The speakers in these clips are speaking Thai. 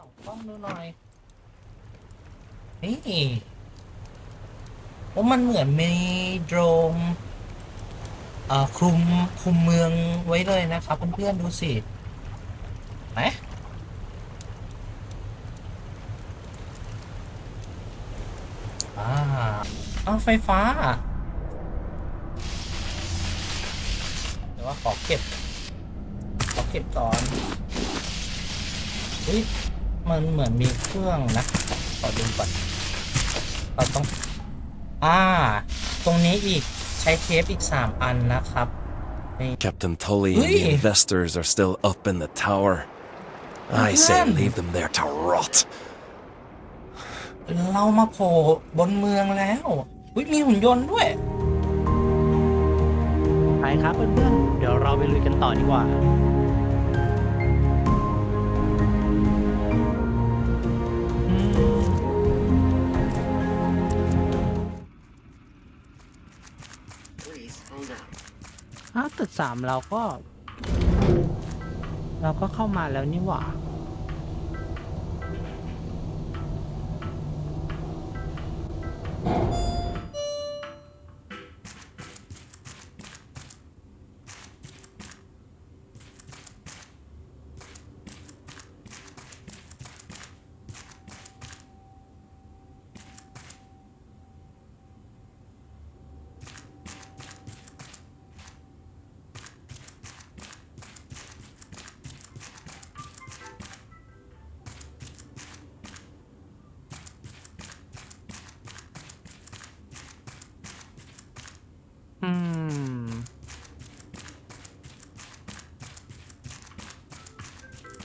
ส่องกล้องดูหน่อย นี่โอ้มันเหมือนมีโดรมเอ่อคลุมคลุมเมืองไว้เลยนะครับเพื่อนๆดูสิไหนอ่าเอาไฟฟ้าเดี๋ยวว่าขอเก็บ ขอเก็บก่อนอุ้ย มันเหมือนมีเครื่องนะขอดูก่อนเราต้องอ่า ตรงนี้อีกใช้เทปอีกสามอันนะครับ Captain Tully and the Ui. investors are still up in the tower. I say Again. leave them there to rot. เรามาโผล่บนเมืองแล้วอุ้ยมีหุ่นยนต์ด้วย ไปครับเพื่อนๆ เดี๋ยวเราไปลุยกันต่อดีกว่า อ้าวตึกสามเราก็ เราก็เข้ามาแล้วนี่หว่า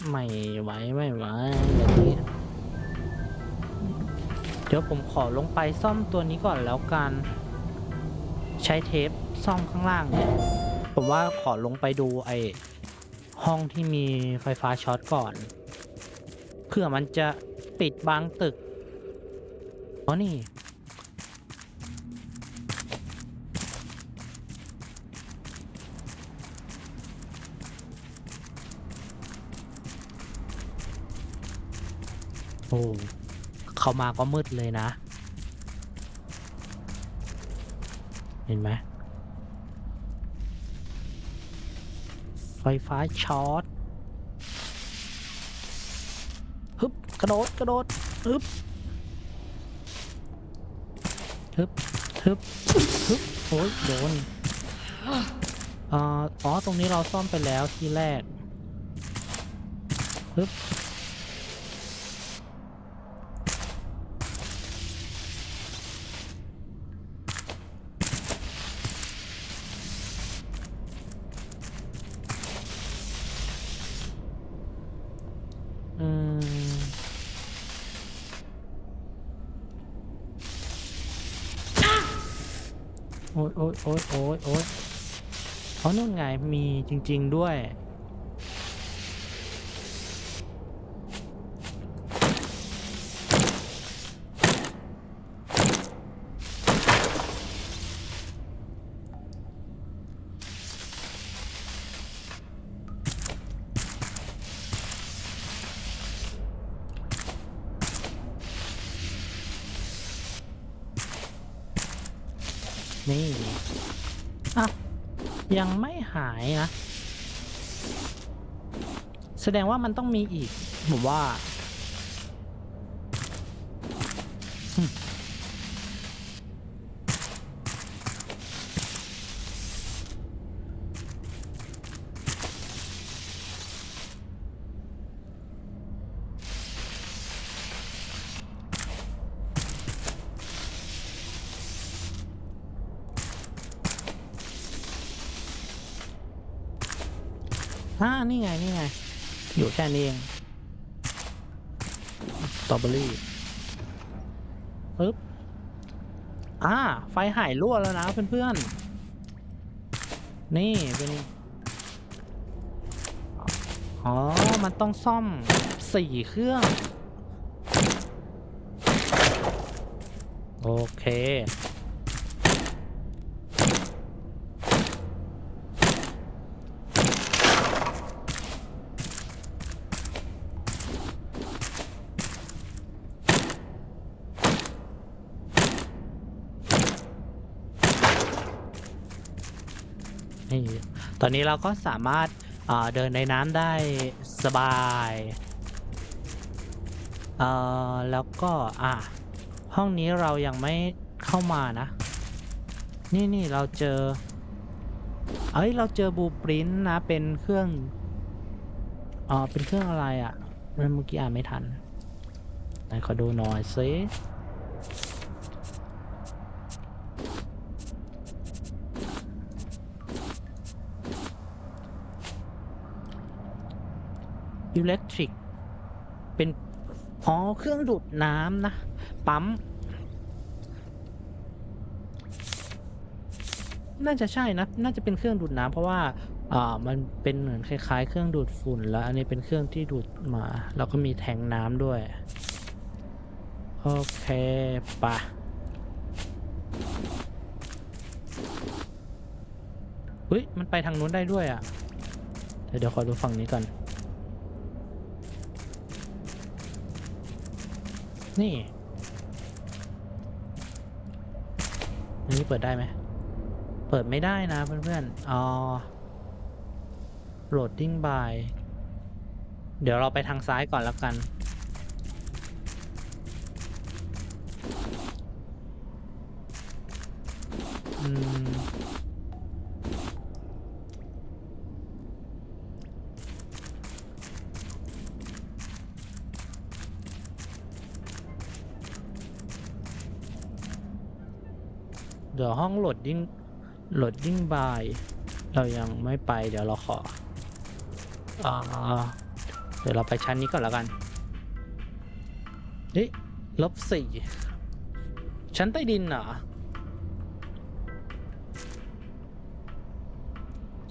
ไม่ไหวไม่ไหวแบบนี้เดี๋ยวผมขอลงไปซ่อมตัวนี้ก่อนแล้วกัน ใช้เทปซ่อมข้างล่างเนี่ย ผมว่าขอลงไปดูไอห้องที่มีไฟฟ้าช็อตก่อนเพื่อมันจะปิดบางตึกอ๋อนี่ อ้เข้ามาก็มืดเลยนะ เห็นไหมไฟฟ้าช็อตฮึบกระโดดกระโดดฮึบฮึบฮึบฮึบโอ้ยโดนอ๋อตรงนี้เราซ่อมไปแล้วที่แรกฮึบ อืม โอ๊ยโอ๊ยโอ๊ยโอ๊ยโอ๊ยเพราะนู่นไงมีจริง ๆด้วยายนะ แสดงว่ามันต้องมีอีก ผมว่า อ่านี่ไง นี่ไง อยู่แค่นี้เองสตรอเบอรี่ปึ๊บอ่า ไฟหายรั่วแล้วนะเพื่อนๆ นี่เป็น อ๋อ มันต้องซ่อมสี่เครื่อง โอเค นี่ตอนนี้เราก็สามารถเดินในน้ำได้สบายเอ่อแล้วก็อะห้องนี้เรายังไม่เข้ามานะ นี่นี่เราเจอ เอ้ยเราเจอบูปรินนะเป็นเครื่องอ๋อเป็นเครื่องอะไรอะ่ะเมื่อกี้อ่านไม่ทันไหนขอดูหน่อยซิ อิเล็กทริก เป็นอ๋อเครื่องดูดน้ำนะ ปั๊ม น่าจะใช่นะ น่าจะเป็นเครื่องดูดน้ำเพราะว่า อ่า มันเป็นเหมือนคล้ายๆ เครื่องดูดฝุ่นแล้ว อันนี้เป็นเครื่องที่ดูดมา แล้วก็มีแทงน้ำด้วย โอเคปะเฮ้ย มันไปทางนู้นได้ด้วยอะเดี๋ยวเดี๋ยวขอดูฝั่งนี้ก่อน นี่อันนี้เปิดได้ไหม เปิดไม่ได้นะเพื่อนๆ อ๋อ loading by เดี๋ยวเราไปทางซ้ายก่อนแล้วกัน อืม เดี๋ยวห้องโหลดดิ้งโหลดดิ้งบาย เรายังไม่ไปเดี๋ยวเราขออ่าเดี๋ยวเราไปชั้นนี้ก่อนแล้วกันเฮ้ยลบสี่ชั้นใต้ดินเหรอ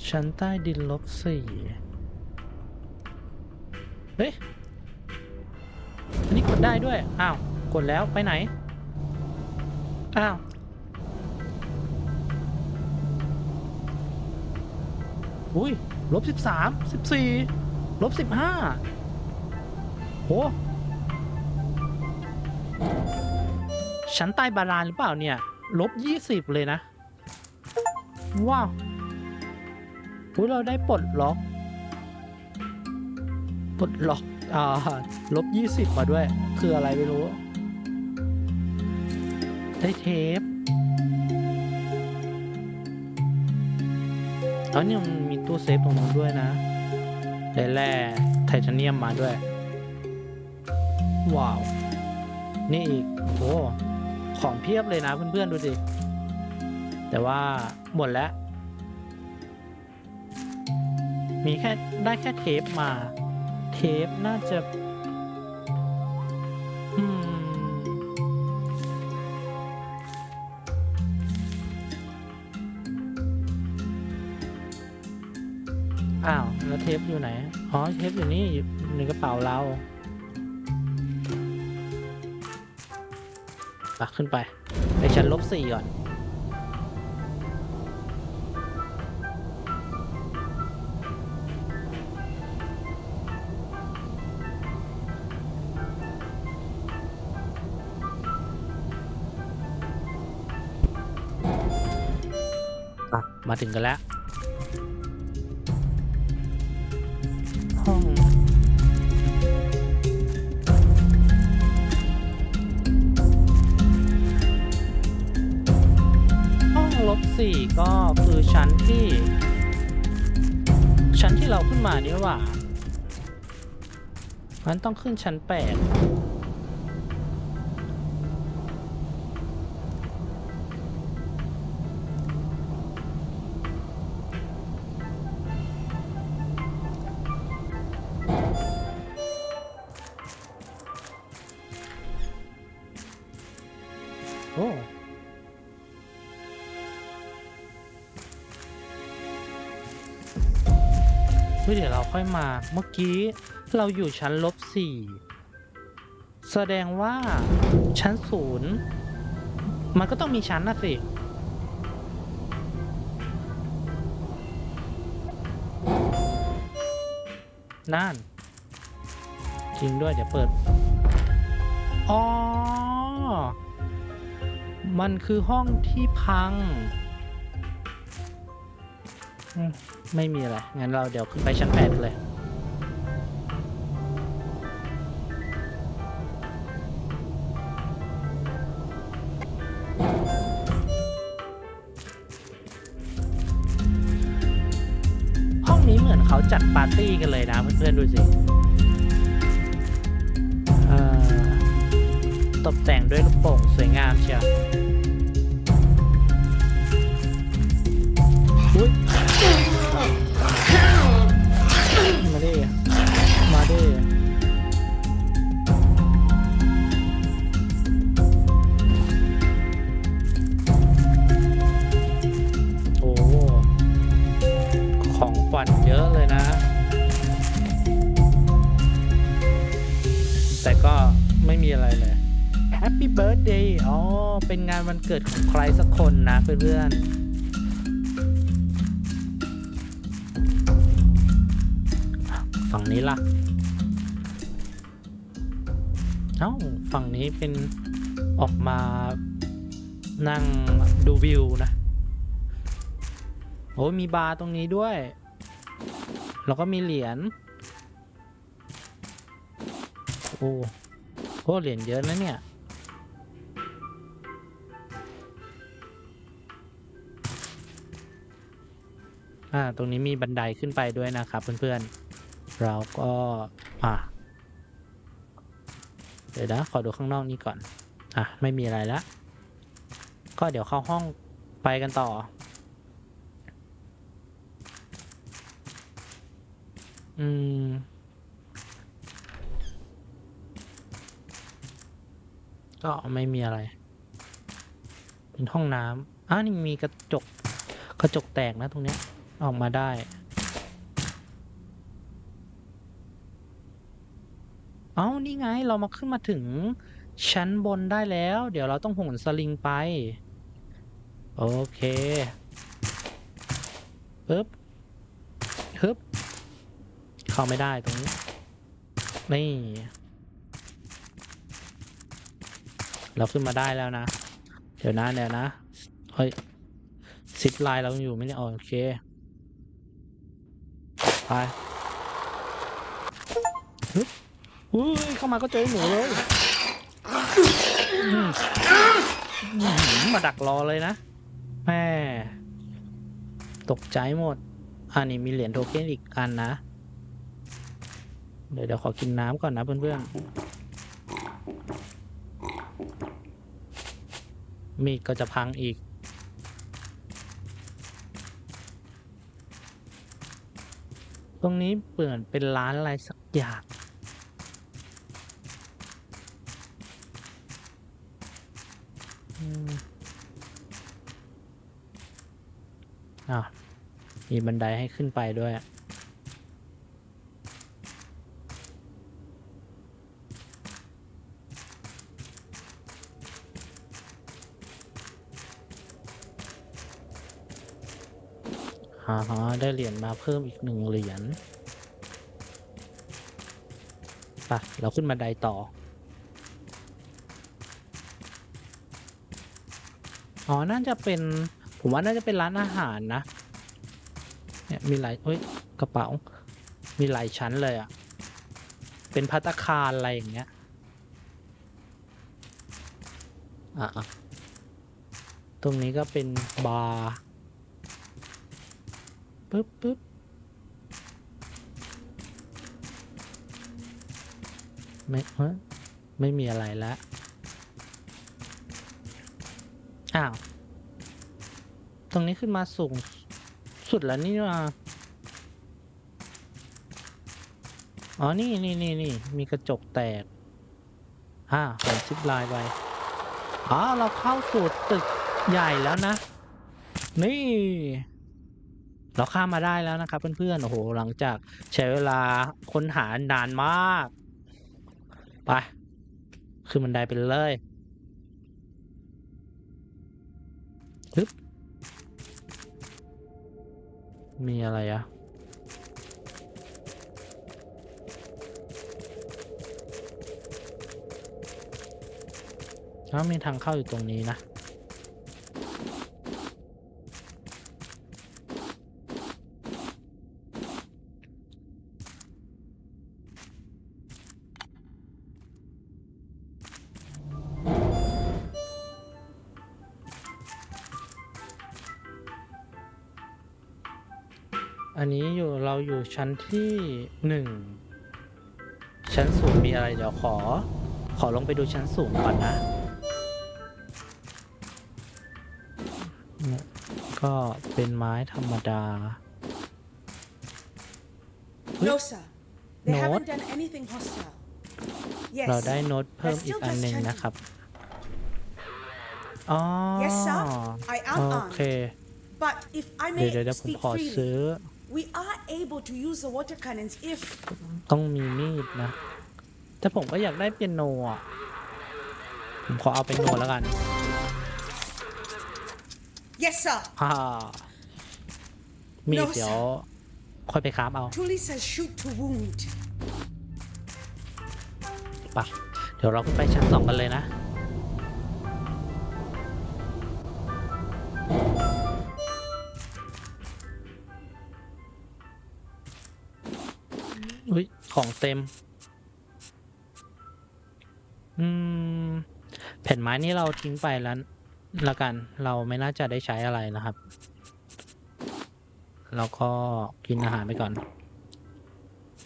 ชั้นใต้ดินลบสี่เฮ้ย อันนี้กดได้ด้วย อ้าว กดแล้วไปไหน อ้าว อุ้ยลบสิบสามสิบสี่ลบสิบห้าโหชั้นใต้บาลานหรือเปล่าเนี่ยลบยี่สิบเลยนะ ว้าวอุ้ยเราได้ปลดล็อกปลดล็อกอ่าลบยี่สิบมาด้วย คืออะไรไม่รู้ ได้เทปอ๋อนี่มัน ตู้เซฟตรงนู้นด้วยนะได้แร่ไทเทเนียมมาด้วย ว้าว นี่อีกโอ้ของเพียบเลยนะเพื่อนๆดูสิ แต่ว่าหมดแล้ว มีแค่ได้แค่เทปมา เทปน่าจะ เทปอยู่ไหน อ๋อ เทปอยู่นี่อยู่ในกระเป๋าเราปักขึ้นไปไปชั้นลบสี่ก่อนอะมาถึงกันแล้ว ก็คือชั้นที่ ชั้นที่เราขึ้นมานี่หว่ามันต้องขึ้นชั้นแปด เฮ้ยเดี๋ยวเราค่อยมา เมื่อกี้เราอยู่ชั้นลบสี่แสดงว่าชั้นศูนย์มันก็ต้องมีชั้นนะสิ นั่น จริงด้วย เดี๋ยวเปิด อ๋อ มันคือห้องที่พังอืม ไม่มีอะไร งั้นเราเดี๋ยวขึ้นไปชั้นแปดเลย ห้องนี้เหมือนเขาจัดปาร์ตี้กันเลย Happy Birthday อ๋อ เป็นงานวันเกิดของใครสักคนนะเพื่อนๆ ฝั่งนี้ล่ะ เอ้า ฝั่งนี้เป็นออกมานั่งดูวิวนะ โอ้มีบาร์ตรงนี้ด้วย แล้วก็มีเหรียญ โอ้โหเหรียญเยอะนะเนี่ย อ่า ตรงนี้มีบันไดขึ้นไปด้วยนะครับเพื่อนๆ เราก็ อ่า เดี๋ยวนะ ขอดูข้างนอกนี้ก่อน อะ ไม่มีอะไรล้วก็เดี๋ยวเข้าห้องไปกันต่อ อืมก็ไม่มีอะไร เป็นห้องน้ำอ้านี่มีกระจก กระจกแตกนะตรงเนี้ย ออกมาได้ เอ้า นี่ไง เรามาขึ้นมาถึงชั้นบนได้แล้ว เดี๋ยวเราต้องโหนสลิงไป โอเคปึ๊บฮึบ เข้าไม่ได้ตรงนี้ นี่ เราขึ้นมาได้แล้วนะ เดี๋ยวนะเดี๋ยวนะ เฮ้ยซิปไลน์เราอยู่ไหมเนี่ยอ๋อโอเค ไปอุ้ยเข้ามาก็เจอหนูเลยหือมาดักรอเลยนะแม่ตกใจหมด อันนี้มีเหรียญโทเค็นอีกอันนะ เดี๋ยวเดี๋ยวขอกินน้ำก่อนนะเพื่อนๆ มีดก็จะพังอีก ตรงนี้เปิดเป็นร้านอะไรสักอย่าง อ่ามีบันไดให้ขึ้นไปด้วยอะ อ่าฮะได้เหรียญมาเพิ่มอีกหนึ่งเหรียญปะเราขึ้นบันไดต่อ อ๋อ น่าจะเป็น ผมว่าน่าจะเป็นร้านอาหารนะ เนี่ยมีหลายเฮ้ย กระเป๋า มีหลายชั้นเลยอะ่ะ เป็นพัตตาคารอะไรอย่างเงี้ย อะ ตรงนี้ก็เป็นบาร์ ปึ๊บปึ๊บไม่ฮ้ยไม่มีอะไรแล้วอ้าว ตรงนี้ขึ้นมาสูงสุดแล้วนี่ว่าอ๋อ นี่นี่นี่นี่ มีกระจกแตก อ่าผมซิปลน์ไป อ๋อ เราเข้าสู่ตึกใหญ่แล้วนะ นี่ เราข้ามมาได้แล้วนะครับเพื่อนๆ โอ้โห หลังจากใช้เวลาค้นหานานมาก ไป ขึ้นบันไดไปเลยฮึบมีอะไรอะอ้วมีทางเข้าอยู่ตรงนี้นะ อันนี้อยู่เราอยู่ชั้นที่หนึ่งชั้นสูงมีอะไรเดี๋ยวขอ ขอลงไปดูชั้นสูงก่อนนะเนี่ยก็เป็นไม้ธรรมดา No, sir. They No? haven't done anything hostile. Yes. เราได้โน้ตเพิ่มอีกอันหนึ่งนะครับอ๋อ Yes, sir. I am โอ armed. เค But if I เดี๋ยว may เดี๋ยวเดี๋ยวผม speak ขอ freely, ซื้อ we are able to use the water cannons if ต้องมีมีดนะ แต่ผมก็อยากได้เปียโนอะ ผมขอเอาเปียโนแล้วกัน yes, sir. ฮ่ามีด No, เดี๋ยว ค่อยไปคราฟเอา Truly says shoot to wound. ปะเดี๋ยวเราขึ้นไปชั้นสองกันเลยนะ ของเต็ม อืม แผ่นไม้นี่เราทิ้งไปแล้วละกัน เราไม่น่าจะได้ใช้อะไรนะครับ แล้วก็กินอาหารไปก่อน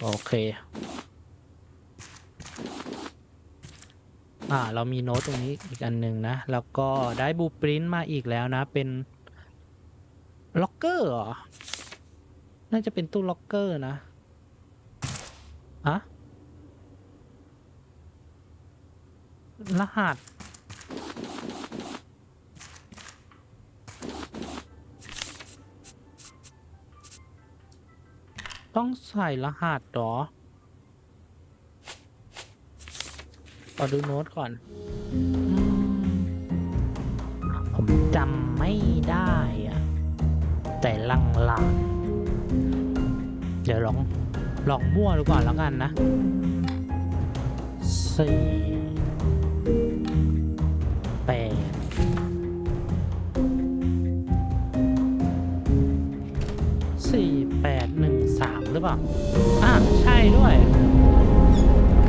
โอเค อ่า เรามีโน้ตตรงนี้อีกอันหนึ่งนะ แล้วก็ได้บูปรินต์มาอีกแล้วนะ เป็นล็อกเกอร์เหรอ น่าจะเป็นตู้ล็อกเกอร์นะ อะรหัส ต้องใส่รหัสหรอขอดูโน้ตก่อน ผมจำไม่ได้อะแต่ลังๆเดี๋ยวลอง ลองมั่วดูก่อนแล้วกันนะสี่แปดสี่แปดหนึ่งสามหรือเปล่า อะ ใช่ด้วย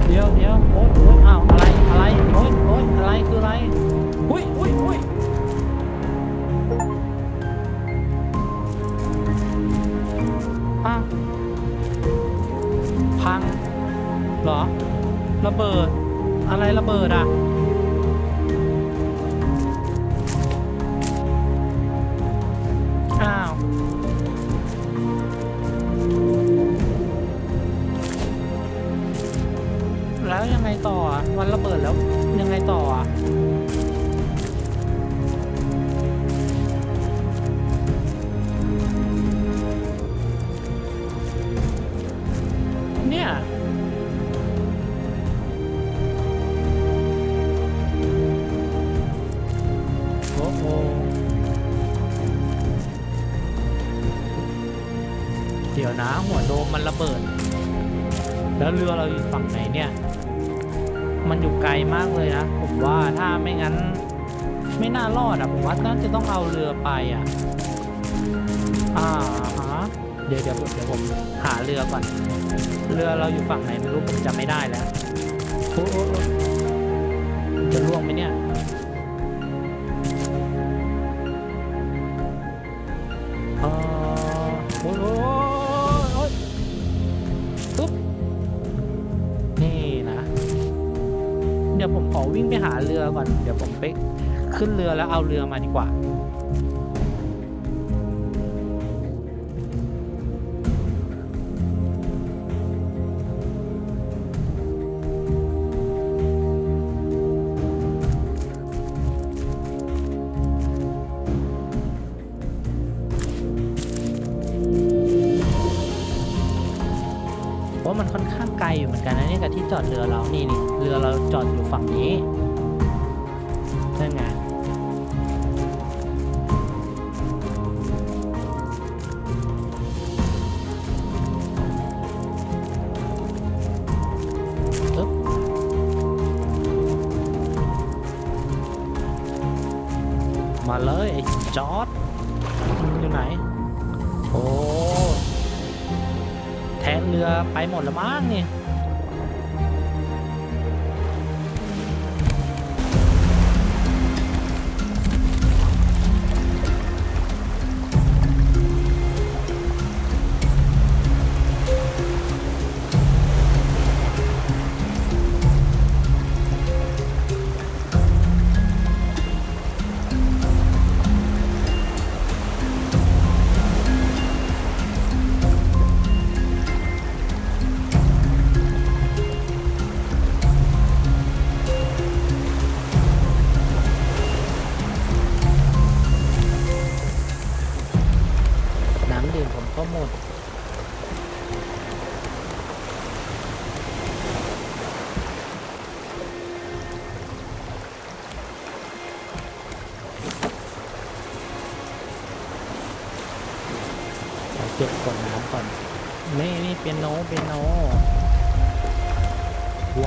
เดี๋ยวเดี๋ยวโอ๊ยโอ๊ยอ้าวอะไร อะไร โอ๊ยโอ๊ยอะไร คืออะไร ดี๋ยวนะหัวโดมมันระเบิด แล้วเรือเราอยู่ฝั่งไหนเนี่ย มันอยู่ไกลมากเลยนะ ผมว่าถ้าไม่งั้น ไม่น่ารอดอะ ผมว่าน่าจะต้องเอาเรือไปอะ อ่าฮะเดี๋ยวเดี๋ยวเดี๋ยวผมหาเรือก่อน เรือเราอยู่ฝั่งไหนไม่รู้ผมจำไม่ได้แล้วโอ้ เรือก่อนเดี๋ยวผมไปขึ้นเรือแล้วเอาเรือมาดีกว่า เพราะมันค่อนข้างไกลอยู่เหมือนกันนะเนี่ยกับที่จอดเรือเรานี่นี่เรือเราจอดอยู่ฝั่งนี้ นั่นไงมาเลยไอ้จอร์ดอยู่ไหน โอ้ แทนเรือไปหมดแล้วมั้งนี่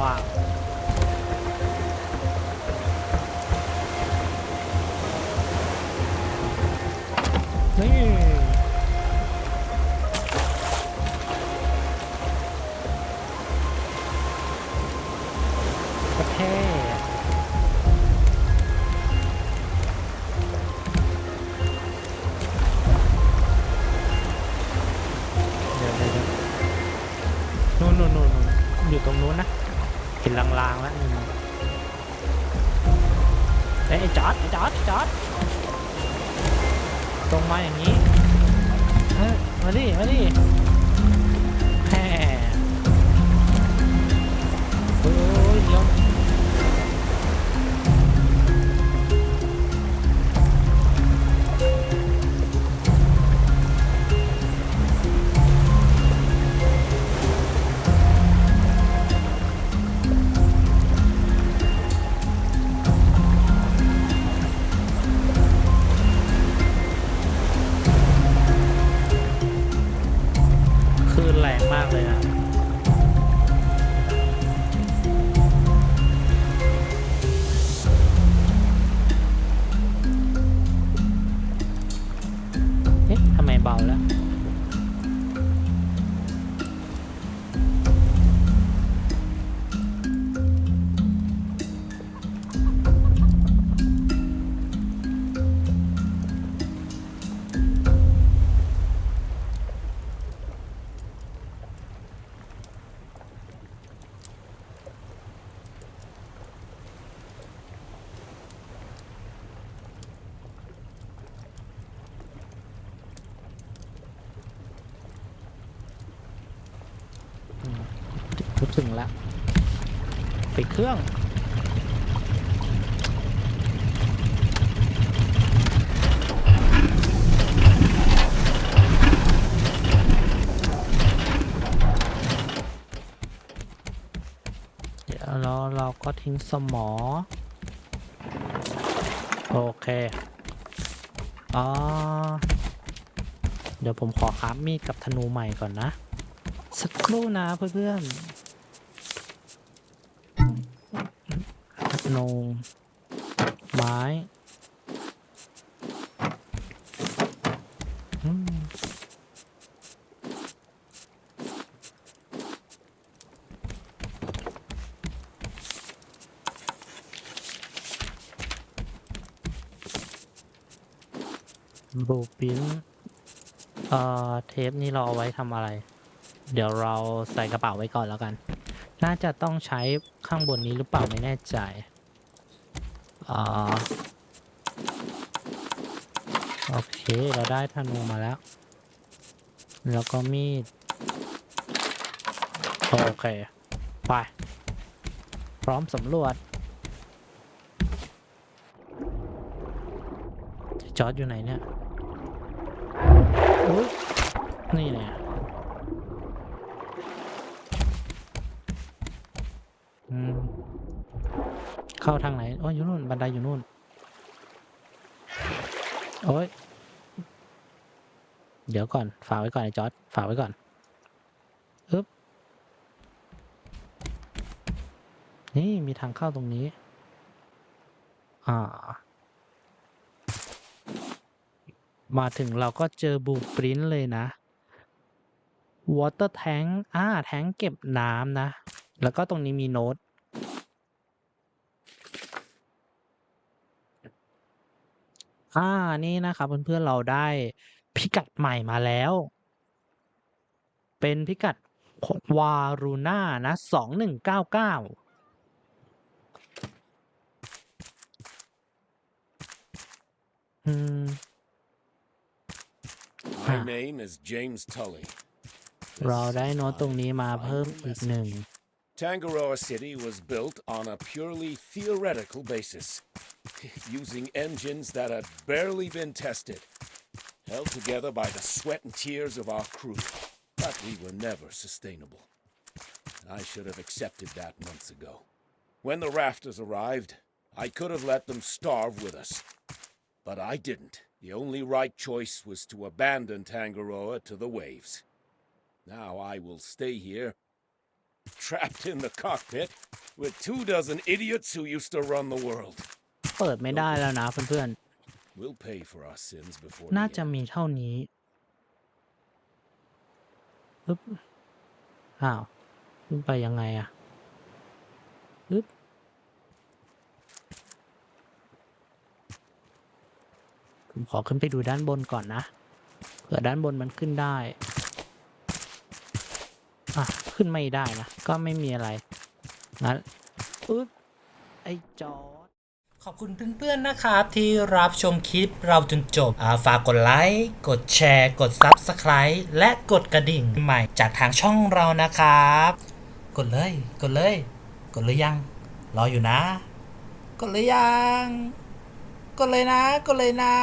ว่าง ถึงแล้วปิดเครื่อง เดี๋ยวเราเราก็ทิ้งสมอ โอเค อ๋อ เดี๋ยวผมขอคราฟมีดกับธนูใหม่ก่อนนะ สักครู่นะเพื่อนๆ นูไม้บูปินเอ่อ เทปนี้เราเอาไว้ทำอะไร เดี๋ยวเราใส่กระเป๋าไว้ก่อนแล้วกัน น่าจะต้องใช้ข้างบนนี้หรือเปล่าไม่แน่ใจ อ่าโอเค เราได้ธนูมาแล้ว แล้วก็มีด โอเค ไป พร้อมสำรวจ จอดอยู่ไหนเนี่ยอุ๊ยนี่เนี่ยอืม เข้าทางไหนโอ้ยอยู่นู่น บันไดอยู่นู่น โอ้ย เดี๋ยวก่อน ฝากไว้ก่อนไอ้จอร์ดฝากไว้ก่อนอึ๊บ นี่มีทางเข้าตรงนี้ อ่า มาถึงเราก็เจอบูปริ้นเลยนะ water tank อ่า แทงเก็บน้ำนะ แล้วก็ตรงนี้มีโน้ต อ่านี่นะครับเพื่อน ๆ เราได้พิกัดใหม่มาแล้ว เป็นพิกัดวารูน่านะสองหนึ่งเก้าเก้าอืม My Ah. name is James Tully. เราได้โน้ตตรงนี้มาเพิ่มอีกหนึ่ง Tangaroa City was built on a purely theoretical basis, using engines that had barely been tested, held together by the sweat and tears of our crew. But we were never sustainable. I should have accepted that months ago. When the rafters arrived, I could have let them starve with us. But I didn't. The only right choice was to abandon Tangaroa to the waves. Now I will stay here, trapped in the cockpit, with two dozen idiots who used to run the world. เปิดไม่ได้แล้วนะเพื่อน We'll pay for our sins before ๆน่า the จะ end. มีเท่านี้ปึ๊บอ้าว ขึ้นไปยังไงอะปึ๊บผมขอขึ้นไปดูด้านบนก่อนนะ เผื่อด้านบนมันขึ้นได้อะ ขึ้นไม่ได้นะ ก็ไม่มีอะไรงั้นปึ๊บไอ้จอขอบคุณเพื่อนๆนะครับที่รับชมคลิปเราจนจบอ่าฝากกดไลค์กดแชร์ กด Subscribe และกดกระดิ่งใหม่จากทางช่องเรานะครับ กดเลย กดเลย กดเลยยัง รออยู่นะ กดเลยยัง กดเลยนะ กดเลยนะ